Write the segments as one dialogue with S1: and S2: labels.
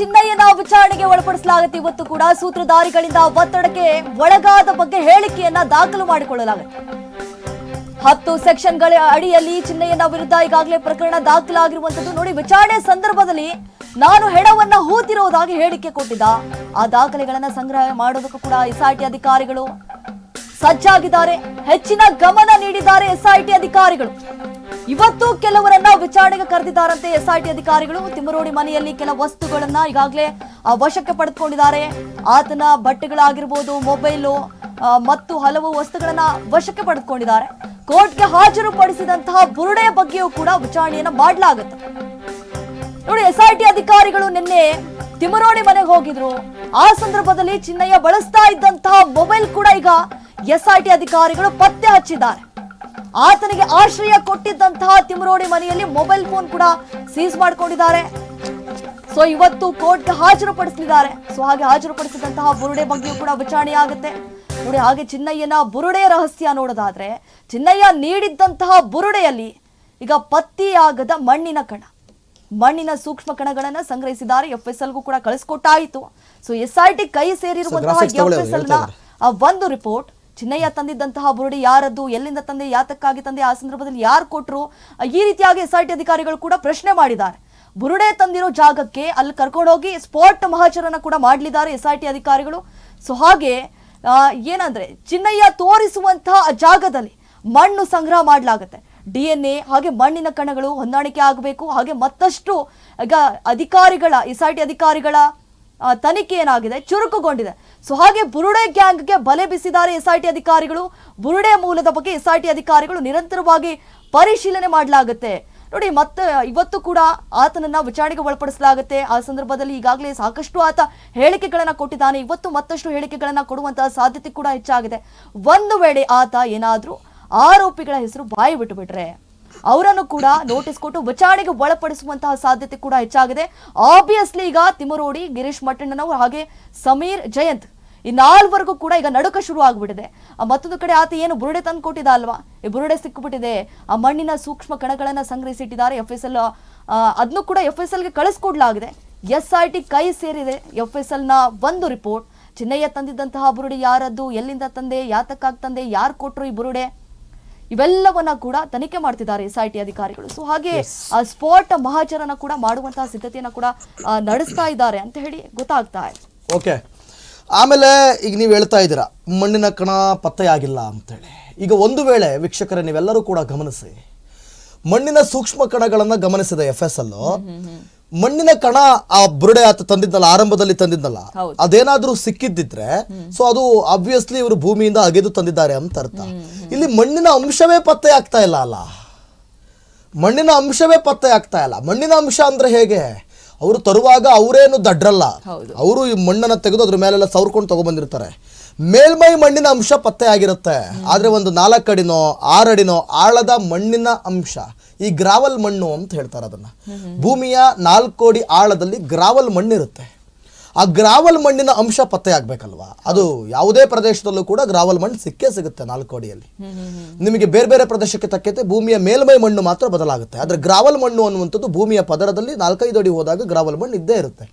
S1: ಚಿನ್ನಯ್ಯನ ವಿಚಾರಣೆಗೆ ಒಳಪಡಿಸಲಾಗುತ್ತೆ. ಇವತ್ತು ಕೂಡ ಸೂತ್ರಧಾರಿಗಳಿಂದ ಒತ್ತಡಕ್ಕೆ ಒಳಗಾದ ಬಗ್ಗೆ ಹೇಳಿಕೆಯನ್ನ ದಾಖಲು ಮಾಡಿಕೊಳ್ಳಲಾಗುತ್ತೆ. ಹತ್ತು ಸೆಕ್ಷನ್ಗಳ ಅಡಿಯಲ್ಲಿ ಚಿನ್ನಯ್ಯನ ವಿರುದ್ಧ ಈಗಾಗಲೇ ಪ್ರಕರಣ ದಾಖಲಾಗಿರುವಂತದ್ದು ನೋಡಿ, ವಿಚಾರಣೆ ಸಂದರ್ಭದಲ್ಲಿ ನಾನು ಹೆಣವನ್ನ ಹೂತಿರುವುದಾಗಿ ಹೇಳಿಕೆ ಕೊಟ್ಟಿದ್ದ. ಆ ದಾಖಲೆಗಳನ್ನ ಸಂಗ್ರಹ ಮಾಡೋದಕ್ಕೂ ಕೂಡ ಎಸ್ಐಟಿ ಅಧಿಕಾರಿಗಳು ಸಜ್ಜಾಗಿದ್ದಾರೆ. ಹೆಚ್ಚಿನ ಗಮನ ನೀಡಿದ್ದಾರೆ ಎಸ್ಐಟಿ ಅಧಿಕಾರಿಗಳು. ಇವತ್ತು ಕೆಲವರನ್ನ ವಿಚಾರಣೆಗೆ ಕರೆದಿದ್ದಾರಂತೆ ಎಸ್ಐಟಿ ಅಧಿಕಾರಿಗಳು. ತಿಮ್ಮರೋಡಿ ಮನೆಯಲ್ಲಿ ಕೆಲ ವಸ್ತುಗಳನ್ನ ಈಗಾಗಲೇ ವಶಕ್ಕೆ ಪಡೆದುಕೊಂಡಿದ್ದಾರೆ. ಆತನ ಬಟ್ಟೆಗಳಾಗಿರ್ಬೋದು, ಮೊಬೈಲು ಮತ್ತು ಹಲವು ವಸ್ತುಗಳನ್ನ ವಶಕ್ಕೆ ಪಡೆದುಕೊಂಡಿದ್ದಾರೆ. ಕೋರ್ಟ್ಗೆ ಹಾಜರುಪಡಿಸಿದಂತಹ ಬುರುಡೆ ಬಗ್ಗೆಯೂ ಕೂಡ ವಿಚಾರಣೆಯನ್ನ ಮಾಡಲಾಗುತ್ತೆ. ನೋಡಿ ಎಸ್ಐಟಿ ಅಧಿಕಾರಿಗಳು ನಿನ್ನೆ ತಿಮರೋಡಿ ಮನೆಗೆ ಹೋಗಿದ್ರು. ಆ ಸಂದರ್ಭದಲ್ಲಿ ಚಿನ್ನಯ್ಯ ಬಳಸ್ತಾ ಇದ್ದಂತಹ ಮೊಬೈಲ್ ಕೂಡ ಈಗ ಎಸ್ಐಟಿ ಅಧಿಕಾರಿಗಳು ಪತ್ತೆ ಹಚ್ಚಿದ್ದಾರೆ. ಆತನಿಗೆ ಆಶ್ರಯ ಕೊಟ್ಟಿದ್ದಂತಹ ತಿಮರೋಡಿ ಮನೆಯಲ್ಲಿ ಮೊಬೈಲ್ ಫೋನ್ ಕೂಡ ಸೀಸ್ ಮಾಡ್ಕೊಂಡಿದ್ದಾರೆ. ಸೊ ಇವತ್ತು ಕೋರ್ಟ್ಗೆ ಹಾಜರುಪಡಿಸಲಿದ್ದಾರೆ. ಸೊ ಹಾಗೆ ಹಾಜರುಪಡಿಸಿದಂತಹ ಬುರುಡೆ ಬಗ್ಗೆಯೂ ಕೂಡ ವಿಚಾರಣೆ ಆಗುತ್ತೆ. ನೋಡಿ ಹಾಗೆ ಚಿನ್ನಯ್ಯನ ಬುರುಡೆ ರಹಸ್ಯ ನೋಡೋದಾದ್ರೆ ಚಿನ್ನಯ್ಯ ನೀಡಿದ್ದಂತಹ ಬುರುಡೆಯಲ್ಲಿ ಈಗ ಪತ್ತೆಯಾಗದ ಮಣ್ಣಿನ ಕಣ. ಮಣ್ಣಿನ ಸೂಕ್ಷ್ಮ ಕಣಗಳನ್ನ ಸಂಗ್ರಹಿಸಿದ್ದಾರೆ. ಎಫ್ ಎಸ್ ಎಲ್ಗೂ ಕೂಡ ಕಳಿಸ್ಕೊಟ್ಟಾಯಿತು. ಸೊ ಎಸ್ ಐ ಟಿ ಕೈ ಸೇರಿರುವಂತಹ ಎಫ್ ಎಸ್ ಎಲ್ನ ಆ ಒಂದು ರಿಪೋರ್ಟ್ ಚಿನ್ನಯ್ಯ ತಂದಿದ್ದಂತಹ ಬುರುಡಿ ಯಾರದ್ದು, ಎಲ್ಲಿಂದ ತಂದೆ, ಯಾತಕ್ಕಾಗಿ ತಂದೆ, ಆ ಸಂದರ್ಭದಲ್ಲಿ ಯಾರು ಕೊಟ್ಟರು ಈ ರೀತಿಯಾಗಿ ಎಸ್ ಅಧಿಕಾರಿಗಳು ಕೂಡ ಪ್ರಶ್ನೆ ಮಾಡಿದ್ದಾರೆ. ಬುರುಡೆ ತಂದಿರೋ ಜಾಗಕ್ಕೆ ಅಲ್ಲಿ ಕರ್ಕೊಂಡೋಗಿ ಸ್ಪಾಟ್ ಮಹಾಚರಣ ಕೂಡ ಮಾಡಲಿದ್ದಾರೆ ಎಸ್ ಅಧಿಕಾರಿಗಳು. ಸೊ ಹಾಗೆ ಏನಂದ್ರೆ, ಚಿನ್ನಯ್ಯ ತೋರಿಸುವಂತಹ ಜಾಗದಲ್ಲಿ ಮಣ್ಣು ಸಂಗ್ರಹ ಮಾಡಲಾಗುತ್ತೆ. ಡಿ ಎನ್ ಎ, ಹಾಗೆ ಮಣ್ಣಿನ ಕಣಗಳು ಹೊಂದಾಣಿಕೆ ಆಗಬೇಕು. ಹಾಗೆ ಮತ್ತಷ್ಟು, ಈಗ ಅಧಿಕಾರಿಗಳ, ಎಸ್ ಅಧಿಕಾರಿಗಳ ತನಿಖೆ ಏನಾಗಿದೆ? ಚುರುಕುಗೊಂಡಿದೆ. ಸೊ ಹಾಗೆ ಬುರುಡೆ ಗ್ಯಾಂಗ್ಗೆ ಬಲೆ ಬಿಸಿದ್ದಾರೆ ಎಸ್ಐಟಿ ಅಧಿಕಾರಿಗಳು. ಬುರುಡೆ ಮೂಲದ ಬಗ್ಗೆ ಎಸ್ಐಟಿ ಅಧಿಕಾರಿಗಳು ನಿರಂತರವಾಗಿ ಪರಿಶೀಲನೆ ಮಾಡಲಾಗುತ್ತೆ. ನೋಡಿ, ಮತ್ತೆ ಇವತ್ತು ಕೂಡ ಆತನನ್ನ ವಿಚಾರಣೆಗೆ ಒಳಪಡಿಸಲಾಗುತ್ತೆ. ಆ ಸಂದರ್ಭದಲ್ಲಿ ಈಗಾಗಲೇ ಸಾಕಷ್ಟು ಆತ ಹೇಳಿಕೆಗಳನ್ನ ಕೊಟ್ಟಿದ್ದಾನೆ. ಇವತ್ತು ಮತ್ತಷ್ಟು ಹೇಳಿಕೆಗಳನ್ನ ಕೊಡುವಂತಹ ಸಾಧ್ಯತೆ ಕೂಡ ಹೆಚ್ಚಾಗಿದೆ. ಒಂದು ವೇಳೆ ಆತ ಏನಾದರೂ ಆರೋಪಿಗಳ ಹೆಸರು ಬಾಯಿ ಬಿಟ್ಟು ಬಿಟ್ರೆ. ಅವರನ್ನು ಕೂಡ ನೋಟಿಸ್ ಕೊಟ್ಟು ವಿಚಾರಣೆಗೆ ಒಳಪಡಿಸುವಂತಹ ಸಾಧ್ಯತೆ ಕೂಡ ಹೆಚ್ಚಾಗಿದೆ. ಆಬ್ವಿಯಸ್ಲಿ ಈಗ ತಿಮರೋಡಿ ಗಿರೀಶ್ ಮಟ್ಟಣ್ಣನವರು ಹಾಗೆ ಸಮೀರ್, ಜಯಂತ್ ಈ ನಾಲ್ವರೆಗೂ ಕೂಡ ಈಗ ನಡುಕ ಶುರು ಆಗ್ಬಿಟ್ಟಿದೆ. ಮತ್ತೊಂದು ಕಡೆ ಆತ ಏನು ಬುರುಡೆ ತಂದು ಕೊಟ್ಟಿದ್ದ ಅಲ್ವಾ? ಈ ಬುರುಡೆ ಸಿಕ್ಕಿಬಿಟ್ಟಿದೆ ಆ ಮಣ್ಣಿನ ಸೂಕ್ಷ್ಮ ಕಣಗಳನ್ನ ಸಂಗ್ರಹಿಸಿಟ್ಟಿದ್ದಾರೆ. ಎಫ್ ಎಸ್ ಎಲ್ ಅದನ್ನು ಕೂಡ ಎಫ್ ಎಸ್ ಎಲ್ಗೆ ಕಳಿಸ್ಕೊಡ್ಲಾಗಿದೆ. ಎಸ್ ಐ ಟಿ ಕೈ ಸೇರಿದೆ. ಎಫ್ ಎಸ್ ಎಲ್ನ ಒಂದು ರಿಪೋರ್ಟ್ ಚಿನ್ನಯ್ಯ ತಂದಿದ್ದಂತಹ ಬುರುಡೆ ಯಾರದ್ದು? ಎಲ್ಲಿಂದ ತಂದೆ? ಯಾತಕ್ಕಾಗಿ ತಂದೆ? ಯಾರು ಕೊಟ್ಟರು ಈ ಬುರುಡೆ? ಇವೆಲ್ಲವನ್ನ ಕೂಡ ತನಿಖೆ ಮಾಡ್ತಿದ್ದಾರೆ ಎಸ್ ಐ ಟಿ ಅಧಿಕಾರಿಗಳು ಸೊ ಹಾಗೆ ಸ್ಪಾಟ್ ಮಹಾಚರಣ ಕೂಡ ಮಾಡುವಂತಹ ಸಿದ್ಧತೆಯನ್ನ ಕೂಡ ನಡೆಸ್ತಾ ಇದ್ದಾರೆ ಅಂತ ಹೇಳಿ ಗೊತ್ತಾಗ್ತಾ ಇದೆ.
S2: ಓಕೆ. ಆಮೇಲೆ ಈಗ ನೀವು ಹೇಳ್ತಾ ಇದ್ದೀರಾ ಮಣ್ಣಿನ ಕಣ ಪತ್ತೆಯಾಗಿಲ್ಲ ಅಂತೇಳಿ. ಈಗ ಒಂದು ವೇಳೆ ವೀಕ್ಷಕರೇ ನೀವೆಲ್ಲರೂ ಕೂಡ ಗಮನಿಸಿ ಮಣ್ಣಿನ ಸೂಕ್ಷ್ಮ ಕಣಗಳನ್ನು ಗಮನಿಸಿದೆ ಎಫ್ ಎಸ್ ಅಲ್ಲೂ ಮಣ್ಣಿನ ಕಣ ಆ ಬುರುಡೆ ಆತ ತಂದಿದ್ದಲ್ಲ ಆರಂಭದಲ್ಲಿ ತಂದಿದ್ದಲ್ಲ.
S1: ಹೌದು.
S2: ಅದೇನಾದ್ರೂ ಸಿಕ್ಕಿದ್ದಿದ್ರೆ ಸೊ ಅದು ಆಬ್ವಿಯಸ್ಲಿ ಇವರು ಭೂಮಿಯಿಂದ ಅಗೆದು ತಂದಿದ್ದಾರೆ ಅಂತ ಅರ್ಥ. ಇಲ್ಲಿ ಮಣ್ಣಿನ ಅಂಶವೇ ಪತ್ತೆ ಆಗ್ತಾ ಇಲ್ಲ ಅಲ್ಲ. ಮಣ್ಣಿನ ಅಂಶವೇ ಪತ್ತೆ ಆಗ್ತಾ ಇಲ್ಲ. ಮಣ್ಣಿನ ಅಂಶ ಅಂದ್ರೆ ಹೇಗೆ? ಅವರು ತರುವಾಗ ಅವರೇನು ದಡ್ರಲ್ಲ. ಅವರು ಈ ಮಣ್ಣನ್ನ ತೆಗೆದು ಅದ್ರ ಮೇಲೆಲ್ಲ ಸವರ್ಕೊಂಡು ತಗೊಂಡ್ಬಂದಿರ್ತಾರೆ. ಮೇಲ್ಮೈ ಮಣ್ಣಿನ ಅಂಶ ಪತ್ತೆಯಾಗಿರುತ್ತೆ ಆದರೆ ಒಂದು ನಾಲ್ಕಡಿನೋ ಅಡಿನೋ ಆರು ಅಡಿನೋ ಆಳದ ಮಣ್ಣಿನ ಅಂಶ, ಈ ಗ್ರಾವಲ್ ಮಣ್ಣು ಅಂತ ಹೇಳ್ತಾರೆ ಅದನ್ನ. ಭೂಮಿಯ ನಾಲ್ಕು ಅಡಿ ಆಳದಲ್ಲಿ ಗ್ರಾವಲ್ ಮಣ್ಣಿರುತ್ತೆ. ಆ ಗ್ರಾವಲ್ ಮಣ್ಣಿನ ಅಂಶ ಪತ್ತೆ ಆಗ್ಬೇಕಲ್ವಾ? ಅದು ಯಾವುದೇ ಪ್ರದೇಶದಲ್ಲೂ ಕೂಡ ಗ್ರಾವಲ್ ಮಣ್ಣು ಸಿಕ್ಕೇ ಸಿಗುತ್ತೆ ನಾಲ್ಕು ಅಡಿಯಲ್ಲಿ ನಿಮಗೆ ಬೇರೆ ಬೇರೆ ಪ್ರದೇಶಕ್ಕೆ ತಕ್ಕಂತೆ ಭೂಮಿಯ ಮೇಲ್ಮೈ ಮಣ್ಣು ಮಾತ್ರ ಬದಲಾಗುತ್ತೆ. ಆದರೆ ಗ್ರಾವಲ್ ಮಣ್ಣು ಅನ್ನುವಂಥದ್ದು ಭೂಮಿಯ ಪದರದಲ್ಲಿ ನಾಲ್ಕೈದು ಅಡಿ ಹೋದಾಗ ಗ್ರಾವಲ್ ಮಣ್ಣು ಇದ್ದೇ ಇರುತ್ತೆ.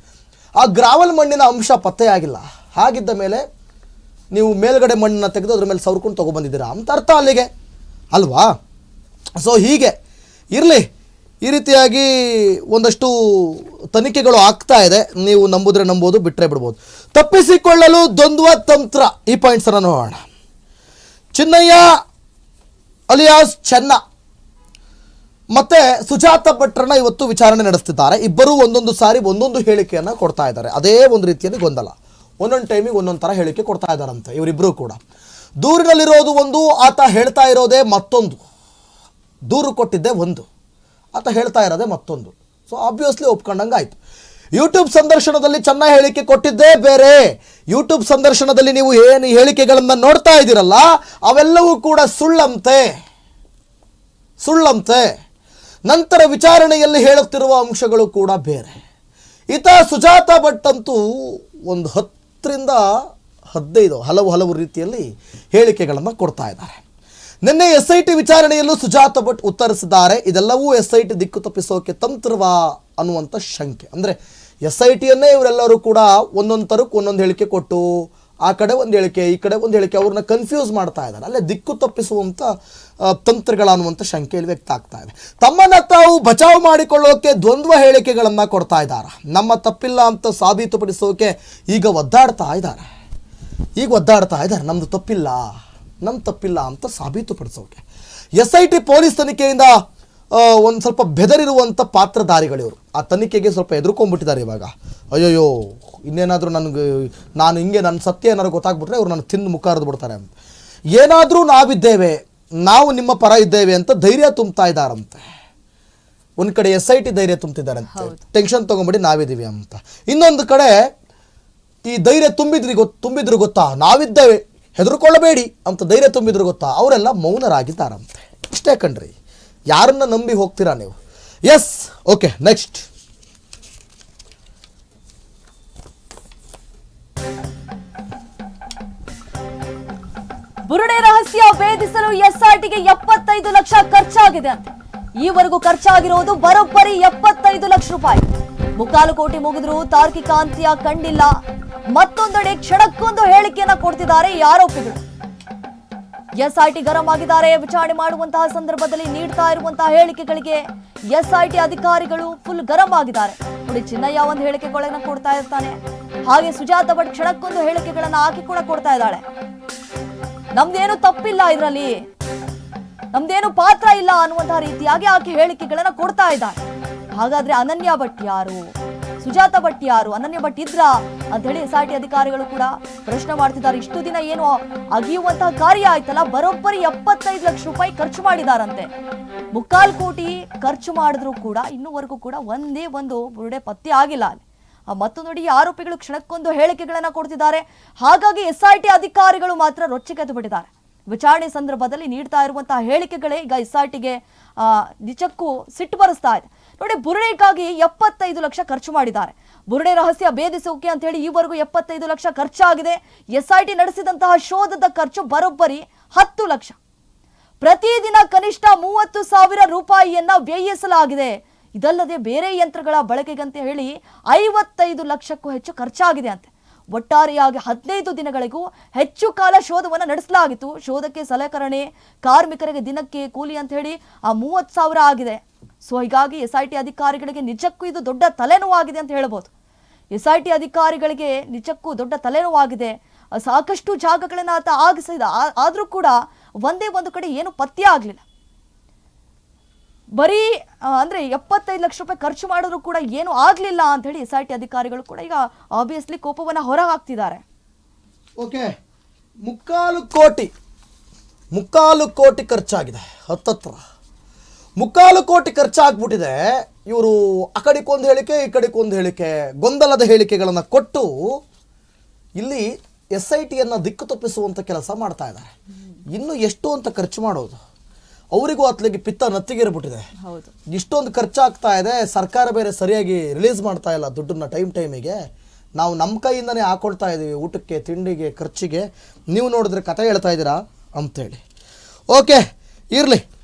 S2: ಆ ಗ್ರಾವಲ್ ಮಣ್ಣಿನ ಅಂಶ ಪತ್ತೆಯಾಗಿಲ್ಲ ಹಾಗಿದ್ದ ಮೇಲೆ ನೀವು ಮೇಲ್ಗಡೆ ಮಣ್ಣನ್ನು ತೆಗೆದು ಅದ್ರ ಮೇಲೆ ಸವರ್ಕೊಂಡು ತೊಗೊಬಂದಿದ್ದೀರಾ ಅಂತ ಅರ್ಥ ಅಲ್ಲಿಗೆ. ಅಲ್ವಾ? ಸೊ ಹೀಗೆ. ಇರಲಿ. ಈ ರೀತಿಯಾಗಿ ಒಂದಷ್ಟು ತನಿಖೆಗಳು ಆಗ್ತಾ ಇದೆ. ನೀವು ನಂಬುದ್ರೆ ನಂಬೋದು ಬಿಟ್ಟರೆ ಬಿಡ್ಬೋದು. ತಪ್ಪಿಸಿಕೊಳ್ಳಲು ದ್ವಂದ್ವ ತಂತ್ರ. ಈ ಪಾಯಿಂಟ್ಸನ್ನು ನೋಡೋಣ. ಚಿನ್ನಯ್ಯ ಅಲಿಯಾಸ್ ಚೆನ್ನ. ಮತ್ತೆ ಸುಜಾತ ಭಟ್ರನ್ನ ಇವತ್ತು ವಿಚಾರಣೆ ನಡೆಸ್ತಿದ್ದಾರೆ. ಇಬ್ಬರೂ ಒಂದೊಂದು ಸಾರಿ ಒಂದೊಂದು ಹೇಳಿಕೆಯನ್ನು ಕೊಡ್ತಾ ಇದ್ದಾರೆ. ಅದೇ ಒಂದು ರೀತಿಯಲ್ಲಿ ಗೊಂದಲ. ಒಂದೊಂದು ಟೈಮಿಗೆ ಒಂದೊಂದು ಥರ ಹೇಳಿಕೆ ಕೊಡ್ತಾ ಇದ್ದಾರಂತೆ ಇವರಿಬ್ಬರೂ ಕೂಡ. ದೂರಿನಲ್ಲಿರೋದು ಒಂದು, ಆತ ಹೇಳ್ತಾ ಇರೋದೇ ಮತ್ತೊಂದು. ದೂರು ಕೊಟ್ಟಿದ್ದೆ ಒಂದು. ಆತ ಹೇಳ್ತಾ ಇರೋದೇ ಮತ್ತೊಂದು. ಸೊ ಆಬ್ವಿಯಸ್ಲಿ ಒಪ್ಕೊಂಡಂಗೆ ಆಯಿತು. ಯೂಟ್ಯೂಬ್ ಸಂದರ್ಶನದಲ್ಲಿ ಚೆನ್ನಾಗಿ ಹೇಳಿಕೆ ಕೊಟ್ಟಿದ್ದೇ ಬೇರೆ. ಯೂಟ್ಯೂಬ್ ಸಂದರ್ಶನದಲ್ಲಿ ನೀವು ಏನು ಹೇಳಿಕೆಗಳನ್ನು ನೋಡ್ತಾ ಇದ್ದೀರಲ್ಲ, ಅವೆಲ್ಲವೂ ಕೂಡ ಸುಳ್ಳಂತೆ. ಸುಳ್ಳಂತೆ. ನಂತರ ವಿಚಾರಣೆಯಲ್ಲಿ ಹೇಳುತ್ತಿರುವ ಅಂಶಗಳು ಕೂಡ ಬೇರೆ. ಈತ ಸುಜಾತ ಭಟ್ ಅಂತೂ ಒಂದು ಹತ್ತರಿಂದ ಹದಿನೈದು ಹಲವು ಹಲವು ರೀತಿಯಲ್ಲಿ ಹೇಳಿಕೆಗಳನ್ನು ಕೊಡ್ತಾ ಇದ್ದಾರೆ. ನಿನ್ನೆ ಎಸ್ ಐ ಟಿ ವಿಚಾರಣೆಯಲ್ಲೂ ಸುಜಾತ ಭಟ್ ಉತ್ತರಿಸಿದ್ದಾರೆ. ಇದೆಲ್ಲವೂ ಎಸ್ ಐ ಟಿ ದಿಕ್ಕು ತಪ್ಪಿಸೋಕೆ ತಂತ್ರವಾ ಅನ್ನುವಂಥ ಶಂಕೆ. ಅಂದರೆ ಎಸ್ ಐ ಟಿಯನ್ನೇ ಇವರೆಲ್ಲರೂ ಕೂಡ ಒಂದೊಂದು ತರಕ್ಕೆ ಒಂದೊಂದು ಹೇಳಿಕೆ ಕೊಟ್ಟು ಆ ಕಡೆ ಒಂದು ಹೇಳಿಕೆ, ಈ ಕಡೆ ಒಂದು ಹೇಳಿಕೆ, ಅವ್ರನ್ನ ಕನ್ಫ್ಯೂಸ್ ಮಾಡ್ತಾ ಇದ್ದಾರೆ. ಅಲ್ಲೇ ದಿಕ್ಕು ತಪ್ಪಿಸುವಂಥ ತಂತ್ರಗಳ ತಂತ್ರಗಳನ್ನುವಂಥ ಶಂಕೆಯಲ್ಲಿ ವ್ಯಕ್ತ ಆಗ್ತಾ ಇದೆ. ತಮ್ಮನ್ನ ತಾವು ಬಚಾವ್ ಮಾಡಿಕೊಳ್ಳೋಕೆ ದ್ವಂದ್ವ ಹೇಳಿಕೆಗಳನ್ನು ಕೊಡ್ತಾ ಇದ್ದಾರೆ? ನಮ್ಮ ತಪ್ಪಿಲ್ಲ ಅಂತ ಸಾಬೀತುಪಡಿಸೋಕೆ ಈಗ ಒದ್ದಾಡ್ತಾ ಇದ್ದಾರೆ. ಈಗ ಒದ್ದಾಡ್ತಾ ಇದ್ದಾರೆ. ನಮ್ಮದು ತಪ್ಪಿಲ್ಲ. ನಮ್ಮ ತಪ್ಪಿಲ್ಲ ಅಂತ ಸಾಬೀತುಪಡಿಸೋಕೆ. ಎಸ್ ಐ ಟಿ ಪೊಲೀಸ್ ತನಿಖೆಯಿಂದ ಒಂದು ಸ್ವಲ್ಪ ಬೆದರಿರುವಂಥ ಪಾತ್ರಧಾರಿಗಳಿವರು. ಆ ತನಿಖೆಗೆ ಸ್ವಲ್ಪ ಎದುರ್ಕೊಂಡ್ಬಿಟ್ಟಿದ್ದಾರೆ ಇವಾಗ. ಅಯ್ಯೋಯ್ಯೋ ಇನ್ನೇನಾದರೂ ನನಗೆ ನಾನು ಹಿಂಗೆ ನನ್ನ ಸತ್ಯ ಏನಾದ್ರು ಗೊತ್ತಾಗ್ಬಿಟ್ರೆ ಅವ್ರು ನನ್ನ ತಿಂದು ಮುಖ ಹರಿದು ಬಿಡ್ತಾರೆ. ಅಂತ ಏನಾದರೂ ನಾವಿದ್ದೇವೆ ನಾವು ನಿಮ್ಮ ಪರ ಇದ್ದೇವೆ ಅಂತ ಧೈರ್ಯ ತುಂಬ್ತಾ ಇದ್ದಾರಂತೆ. ಒಂದು ಕಡೆ ಎಸ್ ಐ ಟಿ ಧೈರ್ಯ ತುಂಬ್ತಿದ್ದಾರೆ ಅಂತ ಟೆನ್ಷನ್ ತೊಗೊಂಬಿಡಿ ನಾವಿದ್ದೀವಿ ಅಂತ. ಇನ್ನೊಂದು ಕಡೆ ಈ ಧೈರ್ಯ ತುಂಬಿದ್ರಿ ಗೊತ್ ತುಂಬಿದ್ರು ಗೊತ್ತಾ? ನಾವಿದ್ದೇವೆ ಹೆದರ್ಕೊಳ್ಳಬೇಡಿ ಅಂತ ಧೈರ್ಯ ತುಂಬಿದ್ರು ಗೊತ್ತಾ? ಅವರೆಲ್ಲ ಮೌನರಾಗಿದ್ದಾರಂತೆ. ಇಷ್ಟೇ ಕಣ್ರಿ. ಯಾರನ್ನ ನಂಬಿ ಹೋಗ್ತೀರಾ ನೀವು? ಎಸ್ ಓಕೆ ನೆಕ್ಸ್ಟ್
S1: ಬುರುಡೆ ರಹಸ್ಯ ಭೇದಿಸಲು ಎಸ್ಆರ್ಟಿಗೆ ಎಪ್ಪತ್ತೈದು ಲಕ್ಷ ಖರ್ಚಾಗಿದೆ ಅಂತೆ. ಈವರೆಗೂ ಖರ್ಚಾಗಿರುವುದು ಬರೋಬ್ಬರಿ ಎಪ್ಪತ್ತೈದು ಲಕ್ಷ ರೂಪಾಯಿ. ಮುಕ್ಕಾಲು ಕೋಟಿ ಮುಗಿದ್ರು ತಾರ್ಕಿಕ ಅಂತ್ಯ ಕಂಡಿಲ್ಲ. ಮತ್ತೊಂದೆಡೆ ಕ್ಷಣಕ್ಕೊಂದು ಹೇಳಿಕೆಯನ್ನ ಕೊಡ್ತಿದ್ದಾರೆ ಈ ಆರೋಪಿಗಳು. ಎಸ್ಐಟಿ ಗರಂ ಆಗಿದ್ದಾರೆ ವಿಚಾರಣೆ ಮಾಡುವಂತಹ ಸಂದರ್ಭದಲ್ಲಿ ನೀಡ್ತಾ ಇರುವಂತಹ ಹೇಳಿಕೆಗಳಿಗೆ ಎಸ್ಐಟಿ ಅಧಿಕಾರಿಗಳು ಫುಲ್ ಗರಂ ಆಗಿದ್ದಾರೆ ನೋಡಿ, ಚಿನ್ನಯ್ಯ ಒಂದು ಹೇಳಿಕೆಗಳನ್ನ ಕೊಡ್ತಾ ಇರ್ತಾನೆ. ಹಾಗೆ ಸುಜಾತ ಭಟ್ ಕ್ಷಣಕ್ಕೊಂದು ಹೇಳಿಕೆಗಳನ್ನ ಹಾಕಿ ಕೂಡ ಕೊಡ್ತಾ ಇದ್ದಾಳೆ. ನಮ್ದೇನು ತಪ್ಪಿಲ್ಲ ಇದರಲ್ಲಿ. ನಮ್ದೇನು ಪಾತ್ರ ಇಲ್ಲ ಅನ್ನುವಂತಹ ರೀತಿಯಾಗಿ ಆಕೆ ಹೇಳಿಕೆಗಳನ್ನ ಕೊಡ್ತಾ ಇದ್ದಾರೆ ಹಾಗಾದ್ರೆ ಅನನ್ಯ ಭಟ್ ಯಾರು? ಸುಜಾತ ಭಟ್ ಯಾರು ಅನನ್ಯ ಭಟ್ ಇದ್ರ ಅಂತ ಹೇಳಿ ಎಸ್ ಟಿ ಅಧಿಕಾರಿಗಳು ಕೂಡ ಪ್ರಶ್ನೆ ಮಾಡ್ತಿದ್ದಾರೆ. ಇಷ್ಟು ದಿನ ಏನು ಅಗಿಯುವಂತಹ ಕಾರ್ಯ ಆಯ್ತಲ್ಲ? ಬರೋಬ್ಬರಿ ಎಪ್ಪತ್ತೈದು ಲಕ್ಷ ರೂಪಾಯಿ ಖರ್ಚು ಮಾಡಿದಾರಂತೆ. ಮುಕ್ಕಾಲ್ ಕೋಟಿ ಖರ್ಚು ಮಾಡಿದ್ರು ಕೂಡ ಇನ್ನೂವರೆಗೂ ಕೂಡ ಒಂದೇ ಒಂದು ಬುರುಡೆ ಪತ್ತೆ ಆಗಿಲ್ಲ ಮತ್ತೊಂದು ನೋಡಿ ಆರೋಪಿಗಳು ಕ್ಷಣಕ್ಕೊಂದು ಹೇಳಿಕೆಗಳನ್ನ ಕೊಡ್ತಿದ್ದಾರೆ. ಹಾಗಾಗಿ ಎಸ್ ಐ ಟಿ ಅಧಿಕಾರಿಗಳು ಮಾತ್ರ ರೊಚ್ಚಿಗೆದ್ದು ಬಿಟ್ಟಿದ್ದಾರೆ. ವಿಚಾರಣೆ ಸಂದರ್ಭದಲ್ಲಿ ನೀಡ್ತಾ ಇರುವಂತಹ ಹೇಳಿಕೆಗಳೇ ಈಗ ಎಸ್ ಐ ಟಿಗೆ ನಿಜಕ್ಕೂ ಸಿಟ್ಟು ಬರೆಸ್ತಾ ಇದೆ. ನೋಡಿ, ಬುರುಡೆಗಾಗಿ ಎಪ್ಪತ್ತೈದು ಲಕ್ಷ ಖರ್ಚು ಮಾಡಿದ್ದಾರೆ. ಬುರುಡೆ ರಹಸ್ಯ ಭೇದಿಸೋಕೆ ಅಂತ ಹೇಳಿ ಈವರೆಗೂ ಎಪ್ಪತ್ತೈದು ಲಕ್ಷ ಖರ್ಚಾಗಿದೆ. ಎಸ್ ಐ ಟಿ ನಡೆಸಿದಂತಹ ಶೋಧದ ಖರ್ಚು ಬರೋಬ್ಬರಿ ಹತ್ತು ಲಕ್ಷ. ಪ್ರತಿದಿನ ಕನಿಷ್ಠ ಮೂವತ್ತು ಸಾವಿರ ರೂಪಾಯಿಯನ್ನ ವ್ಯಯಿಸಲಾಗಿದೆ. ಇದಲ್ಲದೆ ಬೇರೆ ಯಂತ್ರಗಳ ಬಳಕೆಗಂತ ಹೇಳಿ ಐವತ್ತೈದು ಲಕ್ಷಕ್ಕೂ ಹೆಚ್ಚು ಖರ್ಚಾಗಿದೆ ಅಂತೆ. ಒಟ್ಟಾರೆಯಾಗಿ ಹದಿನೈದು ದಿನಗಳಿಗೂ ಹೆಚ್ಚು ಕಾಲ ಶೋಧವನ್ನು ನಡೆಸಲಾಗಿತ್ತು. ಶೋಧಕ್ಕೆ ಸಲಕರಣೆ ಕಾರ್ಮಿಕರಿಗೆ ದಿನಕ್ಕೆ ಕೂಲಿ ಅಂತ ಹೇಳಿ ಆ ಮೂವತ್ತು ಸಾವಿರ ಆಗಿದೆ. ಸೊ ಹೀಗಾಗಿ ಎಸ್ ಐ ಟಿ ಅಧಿಕಾರಿಗಳಿಗೆ ನಿಜಕ್ಕೂ ಇದು ದೊಡ್ಡ ತಲೆನೋವಾಗಿದೆ ಅಂತ ಹೇಳ್ಬೋದು. ಎಸ್ ಐ ಟಿ ಅಧಿಕಾರಿಗಳಿಗೆ ನಿಜಕ್ಕೂ ದೊಡ್ಡ ತಲೆನೋವಾಗಿದೆ. ಸಾಕಷ್ಟು ಜಾಗಗಳನ್ನ ಆತ ಆಗಿಸಿದ. ಆದರೂ ಕೂಡ ಒಂದೇ ಒಂದು ಕಡೆ ಏನು ಪತ್ತೆ ಆಗಲಿಲ್ಲ. ಬರೀ ಅಂದರೆ ಎಪ್ಪತ್ತೈದು ಲಕ್ಷ ರೂಪಾಯಿ ಖರ್ಚು ಮಾಡಿದ್ರು ಕೂಡ ಏನು ಆಗಲಿಲ್ಲ ಅಂತ ಹೇಳಿ ಎಸ್ ಐ ಟಿ ಅಧಿಕಾರಿಗಳು ಕೂಡ ಈಗ ಆಬ್ವಿಯಸ್ಲಿ ಕೋಪವನ್ನ ಹೊರ ಹಾಕ್ತಿದ್ದಾರೆ
S2: ಓಕೆ, ಮುಕ್ಕಾಲು ಕೋಟಿ ಮುಕ್ಕಾಲು ಕೋಟಿ ಖರ್ಚಾಗಿದೆ ಹತ್ತತ್ರ. ಮುಕ್ಕಾಲು ಕೋಟಿ ಖರ್ಚಾಗ್ಬಿಟ್ಟಿದೆ, ಇವರು ಆ ಕಡೆಗೊಂದು ಹೇಳಿಕೆ, ಈ ಕಡೆಗೊಂದು ಹೇಳಿಕೆ, ಗೊಂದಲದ ಹೇಳಿಕೆಗಳನ್ನು ಕೊಟ್ಟು ಇಲ್ಲಿ ಎಸ್ ಐ ಟಿಯನ್ನು ದಿಕ್ಕು ತಪ್ಪಿಸುವಂಥ ಕೆಲಸ ಮಾಡ್ತಾ ಇದ್ದಾರೆ. ಇನ್ನು ಎಷ್ಟು ಅಂತ ಖರ್ಚು ಮಾಡೋದು? ಅವರಿಗೂ ಅತ್ಲಿಗೆ ಪಿತ್ತ ನತ್ತಿಗೇರ್ಬಿಟ್ಟಿದೆ.
S1: ಹೌದು.
S2: ಇಷ್ಟೊಂದು ಖರ್ಚಾಗ್ತಾ ಇದೆ ಸರ್ಕಾರ ಬೇರೆ ಸರಿಯಾಗಿ ರಿಲೀಸ್ ಮಾಡ್ತಾ ಇಲ್ಲ ದುಡ್ಡನ್ನ ಟೈಮ್ ಟೈಮಿಗೆ ನಾವು ನಮ್ಮ ಕೈಯಿಂದನೇ ಹಾಕೊಳ್ತಾ ಇದ್ದೀವಿ ಊಟಕ್ಕೆ ತಿಂಡಿಗೆ ಖರ್ಚಿಗೆ. ನೀವು ನೋಡಿದ್ರೆ ಕತೆ ಹೇಳ್ತಾ ಇದ್ದೀರಾ? ಅಂತೇಳಿ. ಓಕೆ ಇರಲಿ.